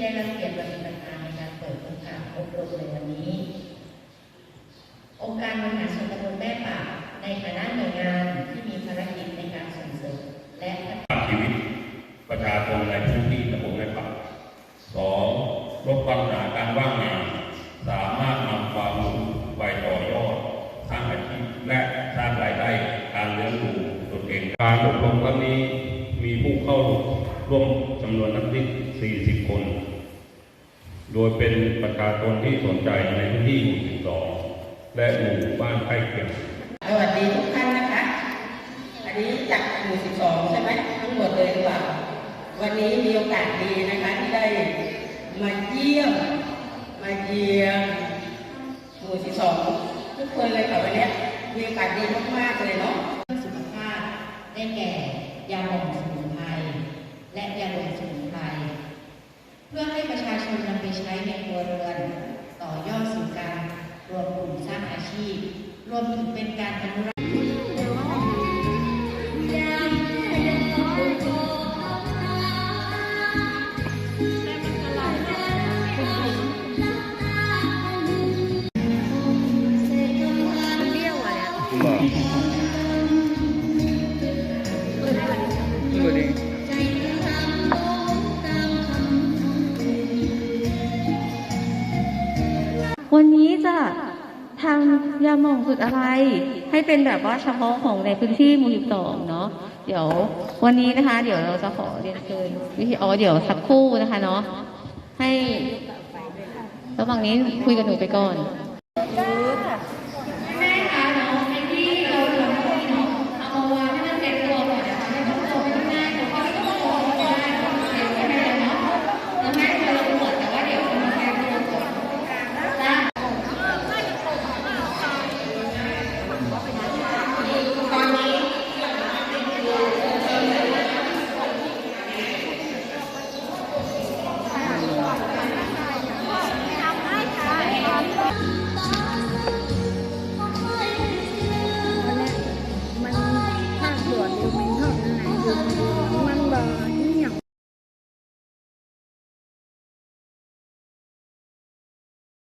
ได้รับเกียรติมาเป็นประธานในการเปิดโอกาสอบรมในวันนี้ องค์การบริหารส่วนตำบลแม่ป่าในฐานะหน่วยงานที่มีภารกิจในการส่งเสริมและพัฒนาชีวิต ประชาชนในพื้นที่ตำบลแม่ป่าสองลดปัญหาการว่างงานสามารถนำความรู้ไปต่อยอดสร้างอาชีพและสร้างรายได้การเลี้ยงดูตนเองการอบรมครั้งนี้มีผู้เข้า ร่วมจำนวนนักเรียน40 คน โดยเป็นประชาชนที่สนใจในพื้นที่หมู่12และหมู่บ้านใกล้เคียงสวัสดีทุกท่านนะคะ อันนี้จากหมู่12 ใช่ไหมทั้งหมดเลยหรือเปล่า วันนี้มีโอกาสดีนะคะที่ได้มาเยี่ยม มาเยี่ยมหมู่12 ทุกคนเลยค่ะวันเนี้ยมีโอกาสดีมากๆเลยเนาะเพื่อสุขภาพได้แก่ยาหม่องสมุนไพร และยาหลมสมุนไพรเพื่อให้ประชาชนนำไปใช้ในครัวเรือน ต่อยอดสู่การรวมกลุ่มสร้างอาชีพ รวมถึงเป็นการอนุรักษ์ ทำยาหม่องสุดอะไร ให้เป็นแบบว่าเฉพาะของในพื้นที่หมู่สองเนาะเดี๋ยววันนี้นะคะ เดี๋ยวเราจะขอเรียนเชิญวิธีอ๋อเดี๋ยวสักครู่นะคะเนาะให้ระหว่างนี้คุยกับหนูไปก่อน